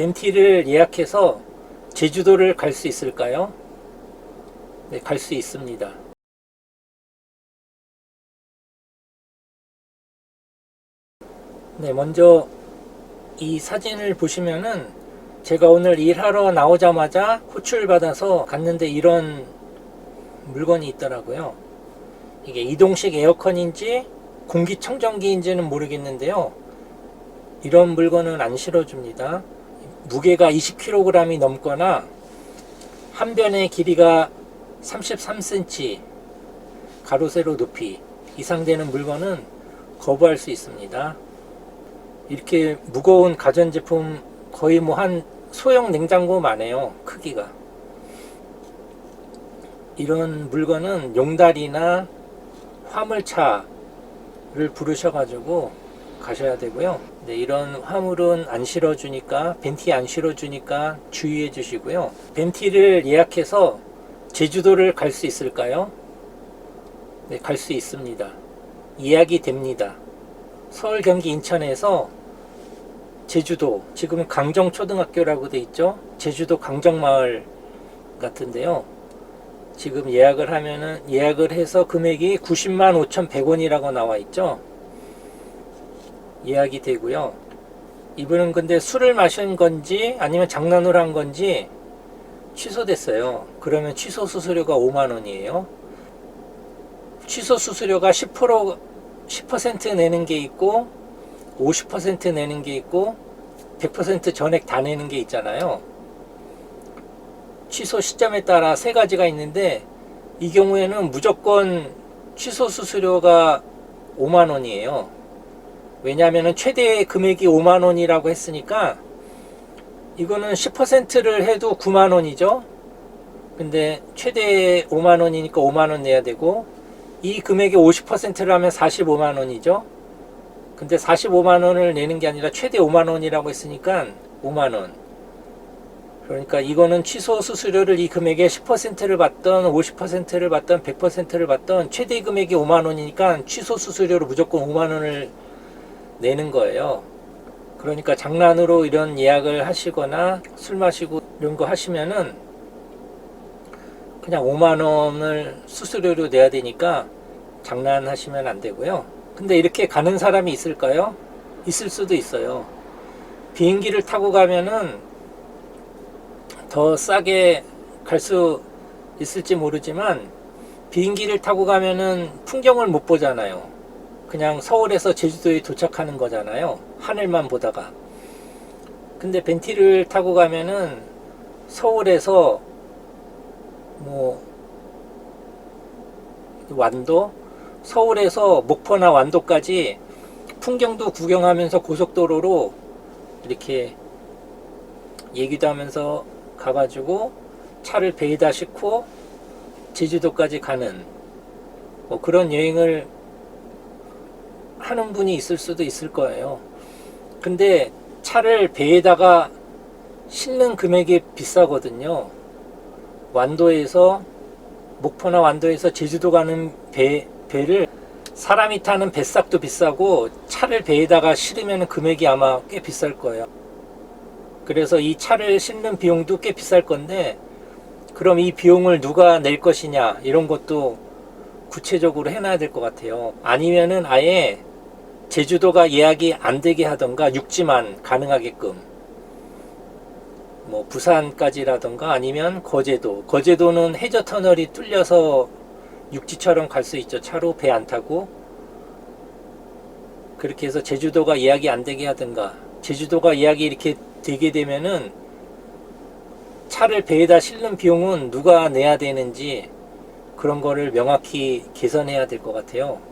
벤티를 예약해서 제주도를 갈 수 있을까요? 네, 갈 수 있습니다. 네, 먼저 이 사진을 보시면은 제가 오늘 일하러 나오자마자 호출 받아서 갔는데 이런 물건이 있더라고요. 이게 이동식 에어컨인지 공기청정기인지는 모르겠는데요. 이런 물건은 안 실어줍니다. 무게가 20kg이 넘거나 한 변의 길이가 33cm 가로 세로 높이 이상 되는 물건은 거부할 수 있습니다. 이렇게 무거운 가전제품 거의 뭐 한 소형 냉장고만 해요. 크기가. 이런 물건은 용달이나 화물차를 부르셔가지고 가셔야 되고요. 네, 이런 화물은 안 실어주니까 벤티 안 실어주니까 주의해 주시고요. 벤티를 예약해서 제주도를 갈 수 있을까요? 네, 갈 수 있습니다. 예약이 됩니다. 서울, 경기, 인천에서 제주도 지금 강정초등학교라고 돼 있죠. 제주도 강정마을 같은데요. 지금 예약을 하면은 예약을 해서 금액이 90만 5,100원이라고 나와 있죠. 예약이 되고요. 이분은 근데 술을 마신 건지 아니면 장난으로 한 건지 취소됐어요. 그러면 취소 수수료가 5만 원이에요. 취소 수수료가 10% 10% 내는 게 있고 50% 내는 게 있고 100% 전액 다 내는 게 있잖아요. 취소 시점에 따라 세 가지가 있는데 이 경우에는 무조건 취소 수수료가 5만 원이에요. 왜냐하면 최대 금액이 5만 원이라고 했으니까 이거는 10%를 해도 9만 원이죠. 근데 최대 5만 원이니까 5만 원 내야 되고 이 금액의 50%를 하면 45만 원이죠. 근데 45만 원을 내는 게 아니라 최대 5만 원이라고 했으니까 5만 원. 그러니까 이거는 취소 수수료를 이 금액의 10%를 받던 50%를 받던 100%를 받던 최대 금액이 5만 원이니까 취소 수수료로 무조건 5만 원을 내는 거예요. 그러니까 장난으로 이런 예약을 하시거나 술 마시고 이런 거 하시면은 그냥 5만 원을 수수료로 내야 되니까 장난하시면 안 되고요. 근데 이렇게 가는 사람이 있을까요? 있을 수도 있어요. 비행기를 타고 가면은 더 싸게 갈 수 있을지 모르지만 비행기를 타고 가면은 풍경을 못 보잖아요. 그냥 서울에서 제주도에 도착하는 거잖아요. 하늘만 보다가. 근데 벤티를 타고 가면은 서울에서 뭐 완도 서울에서 목포나 완도까지 풍경도 구경하면서 고속도로로 이렇게 얘기도 하면서 가가지고 차를 배에다 싣고 제주도까지 가는 뭐 그런 여행을 하는 분이 있을 수도 있을 거예요. 근데 차를 배에다가 싣는 금액이 비싸거든요. 완도에서 목포나 완도에서 제주도 가는 배, 배를 사람이 타는 뱃삭도 비싸고 차를 배에다가 실으면 금액이 아마 꽤 비쌀 거예요. 그래서 이 차를 싣는 비용도 꽤 비쌀 건데 그럼 이 비용을 누가 낼 것이냐 이런 것도 구체적으로 해놔야 될 것 같아요. 아니면은 아예 제주도가 예약이 안 되게 하던가 육지만 가능하게끔. 뭐 부산까지라던가 아니면 거제도. 거제도는 해저 터널이 뚫려서 육지처럼 갈 수 있죠. 차로 배 안 타고. 그렇게 해서 제주도가 예약이 안 되게 하든가. 제주도가 예약이 이렇게 되게 되면은 차를 배에다 실는 비용은 누가 내야 되는지 그런 거를 명확히 개선해야 될 것 같아요.